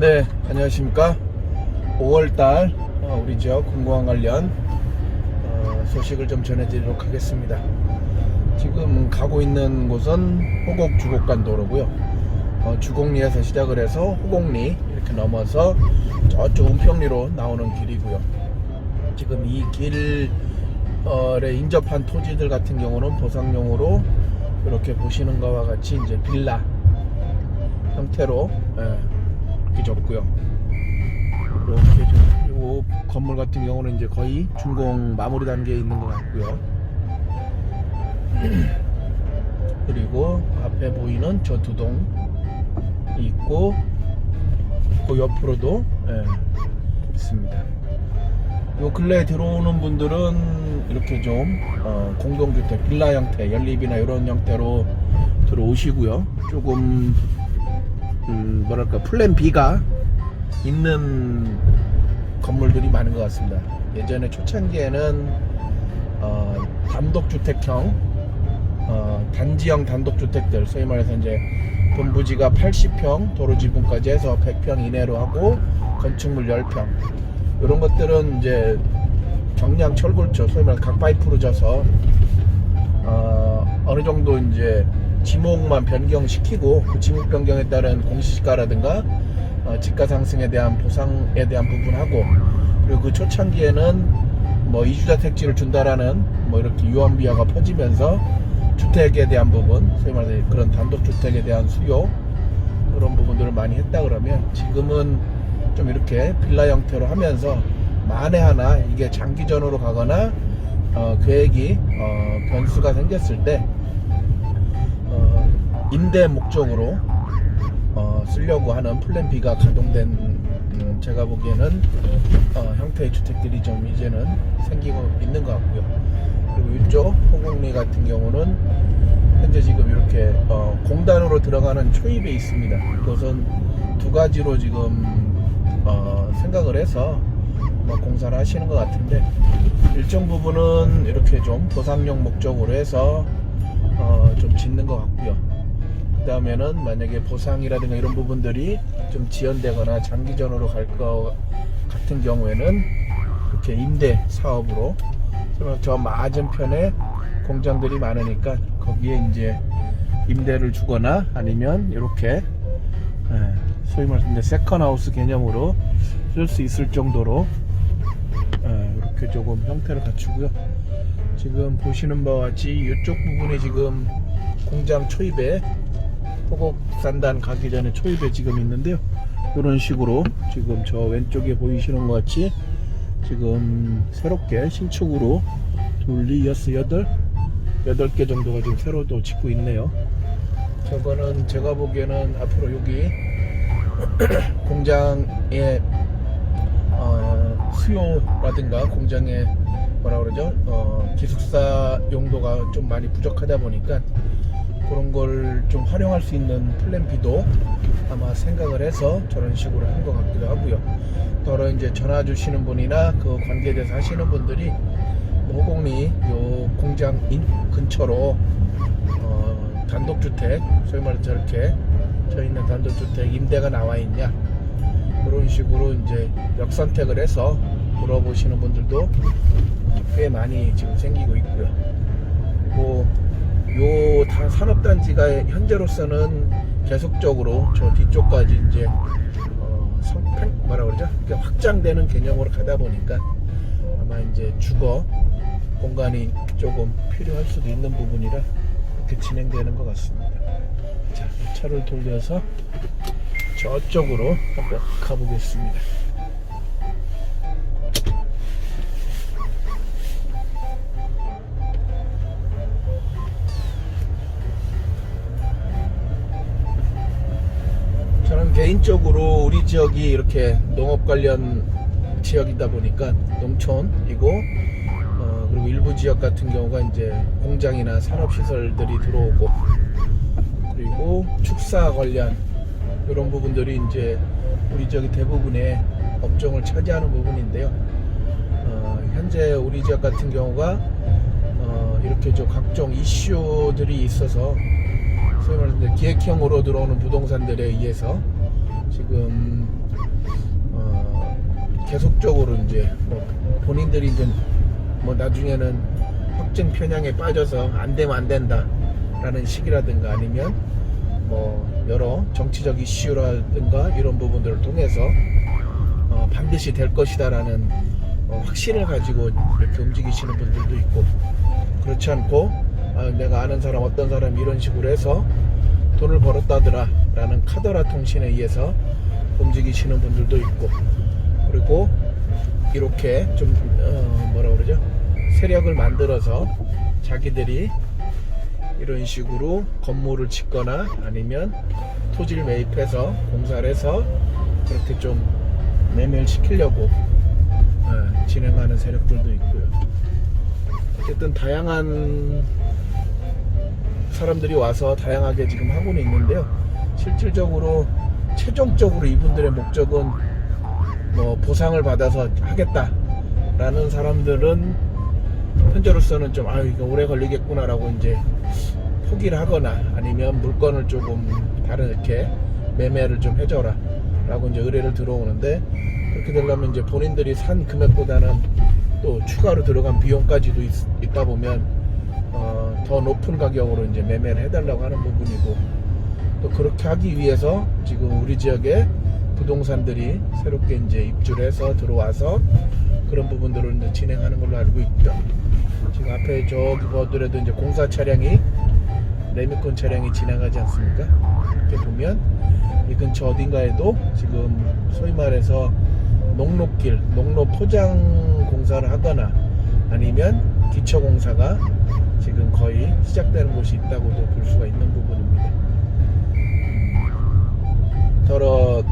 네, 안녕하십니까. 5월달 어, 우리 지역 공무원 관련 어, 소식을 좀 전해드리도록 하겠습니다. 지금 가고 있는 곳은 호곡 주곡간 도로고요. 어, 주곡리에서 시작을 해서 호곡리 이렇게 넘어서 저쪽 은평리로 나오는 길이고요. 지금 이 길에 인접한 토지들 같은 경우는 보상용으로 이렇게 보시는 것과 같이 이제 빌라 형태로 예, 이렇게 줬고요. 이렇게 좀, 요 건물 같은 경우는 이제 거의 준공 마무리 단계에 있는 것 같고요. 그리고 앞에 보이는 저 두 동 있고 그 옆으로도 예, 있습니다. 요 근래에 들어오는 분들은 이렇게 좀 어, 공동주택 빌라 형태, 연립이나 이런 형태로 들어오시고요. 조금 음, 뭐랄까 플랜 B가 있는 건물들이 많은 것 같습니다. 예전에 초창기에는 어, 단독주택형 어, 단지형 단독주택들 소위 말해서 이제 본부지가 80평 도로 지붕까지 해서 100평 이내로 하고 건축물 10평 이런 것들은 이제 경량 철골조 소위 말해서 각파이프로 져서 어, 어느 정도 이제 지목만 변경시키고 그 지목 변경에 따른 공시지가라든가 어, 집가 상승에 대한 보상에 대한 부분하고 그리고 그 초창기에는 뭐 이주자 택지를 준다라는 뭐 이렇게 유언비어가 퍼지면서 주택에 대한 부분 소위 말해서 그런 단독 주택에 대한 수요 그런 부분들을 많이 했다 그러면 지금은 좀 이렇게 빌라 형태로 하면서 만에 하나 이게 장기전으로 가거나 어, 계획이 어, 변수가 생겼을 때 어, 임대 목적으로 어, 쓰려고 하는 플랜 B가 가동된 음, 제가 보기에는 어, 형태의 주택들이 좀 이제는 생기고 있는 것 같고요. 그리고 이쪽 호곡리 같은 경우는 현재 지금 이렇게 어, 공단으로 들어가는 초입에 있습니다. 이것은 두 가지로 지금 어, 생각을 해서 뭐 공사를 하시는 것 같은데 일정 부분은 이렇게 좀 보상용 목적으로 해서 어, 좀 짓는 것 같고요. 그 다음에는 만약에 보상이라든가 이런 부분들이 좀 지연되거나 장기전으로 갈 것 같은 경우에는 이렇게 임대 사업으로 저 맞은편에 공장들이 많으니까 거기에 이제 임대를 주거나 아니면 이렇게 예, 소위 말해서 세컨하우스 개념으로 쓸 수 있을 정도로 예, 이렇게 조금 형태를 갖추고요. 지금 보시는 바와 같이 이쪽 부분에 지금 공장 초입에 호곡 산단 가기 전에 초입에 지금 있는데요. 이런 식으로 지금 저 왼쪽에 보이시는 것 같이 지금 새롭게 신축으로 둘리 여섯 여덟 여덟 개 정도가 지금 새로 또 짓고 있네요. 저거는 제가 보기에는 앞으로 여기 공장의 어, 수요라든가 공장의 뭐라 그러죠 어, 기숙사 용도가 좀 많이 부족하다 보니까 그런 걸 좀 활용할 수 있는 플랜 B도 아마 생각을 해서 저런 식으로 한 것 같기도 하고요. 더러 이제 전화 주시는 분이나 그 관계돼서 하시는 분들이 뭐 호곡리 요 공장 인 근처로 어, 단독주택 소위 말해 저렇게 저 있는 단독주택 임대가 나와 있냐 그런 식으로 이제 역선택을 해서 물어보시는 분들도 꽤 많이 지금 생기고 있고요. 그리고 요 다- 산업단지가 현재로서는 계속적으로 저 뒤쪽까지 이제 어, 뭐라 그러죠? 확장되는 개념으로 가다 보니까 아마 이제 주거 공간이 조금 필요할 수도 있는 부분이라 이렇게 진행되는 것 같습니다. 자, 이 차를 돌려서 저쪽으로 한번 가보겠습니다. 개인적으로 우리 지역이 이렇게 농업 관련 지역이다 보니까 농촌이고 어, 그리고 일부 지역 같은 경우가 이제 공장이나 산업 시설들이 들어오고 그리고 축사 관련 이런 부분들이 이제 우리 지역의 대부분의 업종을 차지하는 부분인데요. 어, 현재 우리 지역 같은 경우가 어, 이렇게 저 각종 이슈들이 있어서 소위 말해서 기획형으로 들어오는 부동산들에 의해서 지금 계속적으로 이제 뭐 본인들이 이제 뭐 나중에는 확증 편향에 빠져서 안 되면 안 된다라는 식이라든가 아니면 뭐 여러 정치적 이슈라든가 이런 부분들을 통해서 어, 반드시 될 것이다라는 어, 확신을 가지고 이렇게 움직이시는 분들도 있고 그렇지 않고 아, 내가 아는 사람 어떤 사람이 이런 식으로 해서 돈을 벌었다더라 라는 카더라 통신에 의해서 움직이시는 분들도 있고 그리고 이렇게 좀 어, 뭐라 그러죠 세력을 만들어서 자기들이 이런 식으로 건물을 짓거나 아니면 토지를 매입해서 공사를 해서 그렇게 좀 매매시키려고 어, 진행하는 세력들도 있고요. 어쨌든 다양한 사람들이 와서 다양하게 지금 하고는 있는데요. 실질적으로 최종적으로 이분들의 목적은 뭐 보상을 받아서 하겠다라는 사람들은 현재로서는 좀 아유 이거 오래 걸리겠구나라고 이제 포기를 하거나 아니면 물건을 조금 다르게 매매를 좀 해줘라 라고 이제 의뢰를 들어오는데 그렇게 되려면 이제 본인들이 산 금액보다는 또 추가로 들어간 비용까지도 있, 다 보면 어, 더 높은 가격으로 이제 매매를 해달라고 하는 부분이고 또 그렇게 하기 위해서 지금 우리 지역에 부동산들이 새롭게 이제 입주를 해서 들어와서 그런 부분들을 이제 진행하는 걸로 알고 있죠. 지금 앞에 저기 보더라도 이제 공사 차량이 레미콘 차량이 지나가지 않습니까? 이렇게 보면 이 근처 어딘가에도 지금 소위 말해서 농로길, 농로 포장 공사를 하거나 아니면 기초 공사가 지금 거의 시작되는 곳이 있다고도 볼 수가 있는 부분입니다. 더러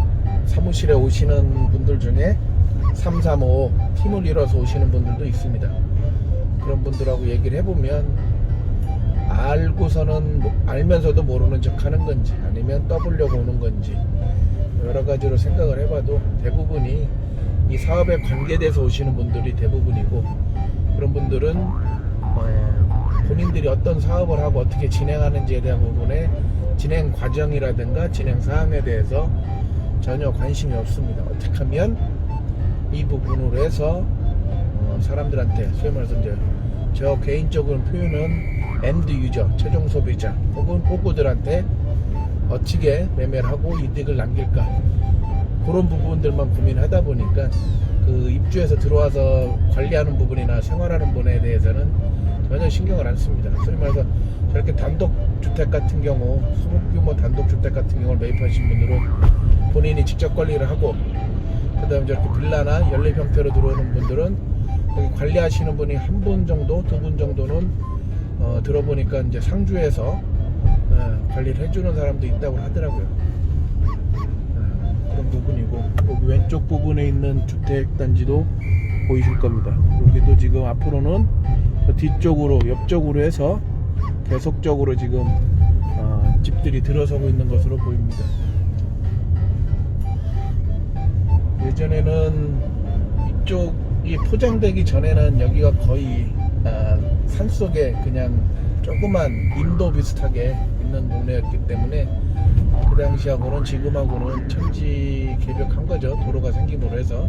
사무실에 오시는 분들 중에 335 팀을 이뤄서 오시는 분들도 있습니다. 그런 분들하고 얘기를 해보면 알고서는 뭐- 알면서도 모르는 척 하는 건지 아니면 떠보려고 오는 건지 여러 가지로 생각을 해봐도 대부분이 이 사업에 관계돼서 오시는 분들이 대부분이고 그런 분들은 어, 본인들이 어떤 사업을 하고 어떻게 진행하는지에 대한 부분에 진행 과정이라든가 진행 사항에 대해서 전혀 관심이 없습니다. 어떻게 하면 이 부분으로 해서 어, 사람들한테 소위 말해서 이제 저 개인적으로 표현은 엔드 유저, 최종 소비자 혹은 호구들한테 어떻게 매매를 하고 이득을 남길까 그런 부분들만 고민하다 보니까 그 입주해서 들어와서 관리하는 부분이나 생활하는 부분에 대해서는 전혀 신경을 안 씁니다. 소위 말해서 저렇게 단독 주택 같은 경우 소규모 단독 주택 같은 경우를 매입하신 분들은 본인이 직접 관리를 하고 그 다음에 저렇게 빌라나 연립 형태로 들어오는 분들은 여기 관리하시는 분이 한 분 정도, 두 분 정도는 어, 들어보니까 이제 상주에서 예, 관리를 해주는 사람도 있다고 하더라고요. 예, 그런 부분이고 여기 왼쪽 부분에 있는 주택 단지도 보이실 겁니다. 여기도 지금 앞으로는 저 뒤쪽으로 옆쪽으로 해서 계속적으로 지금 어, 집들이 들어서고 있는 것으로 보입니다. 예전에는 이쪽이 포장되기 전에는 여기가 거의 아, 산속에 그냥 조그만 인도 비슷하게 있는 동네였기 때문에 그 당시하고는 지금하고는 천지 개벽한 거죠 도로가 생김으로 해서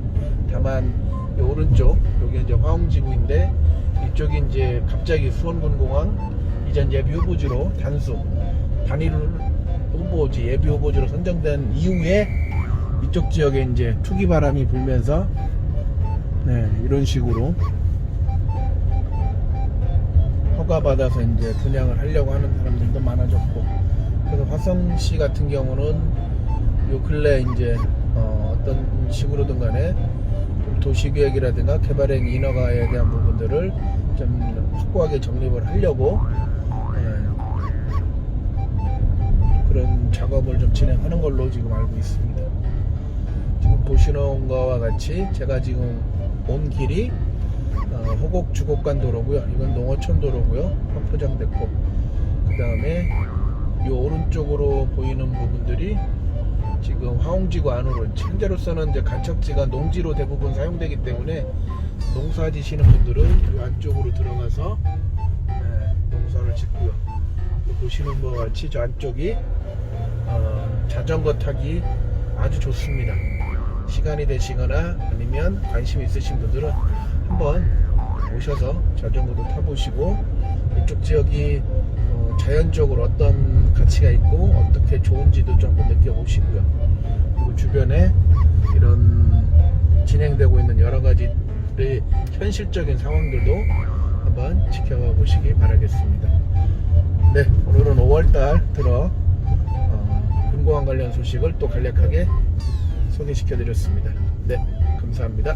다만 이 오른쪽 여기 이제 화웅지구인데 이쪽이 이제 갑자기 수원군공항 이전 예비 후보지로 단수 단일 후보지 예비 후보지로 선정된 이후에 이쪽 지역에 이제 투기 바람이 불면서 네, 이런 식으로 허가 받아서 이제 분양을 하려고 하는 사람들도 많아졌고 그래서 화성시 같은 경우는 요 근래 이제 어, 떤 식으로든 간에 좀 도시계획이라든가 개발행 인허가에 대한 부분들을 좀 확고하게 정립을 하려고 네, 그런 작업을 좀 진행하는 걸로 지금 알고 있습니다. 지금 보시는 것과 같이 제가 지금 온 길이 어, 호곡 주곡간 도로고요. 이건 농어촌 도로고요. 확포장됐고 그 다음에 이 오른쪽으로 보이는 부분들이 지금 화홍지구 안으로 현재로서는 이제 간척지가 농지로 대부분 사용되기 때문에 농사 지시는 분들은 이 안쪽으로 들어가서 네, 농사를 짓고요. 또 보시는 것 같이 저 안쪽이 어, 자전거 타기 아주 좋습니다. 시간이 되시거나 아니면 관심 있으신 분들은 한번 오셔서 자전거도 타보시고 이쪽 지역이 어, 자연적으로 어떤 가치가 있고 어떻게 좋은지도 좀 한번 느껴보시고요. 그리고 주변에 이런 진행되고 있는 여러 가지의 현실적인 상황들도 한번 지켜봐 보시기 바라겠습니다. 네, 오늘은 5월달 들어 어, 금고항 관련 소식을 또 간략하게 소개시켜 드렸습니다. 네, 감사합니다.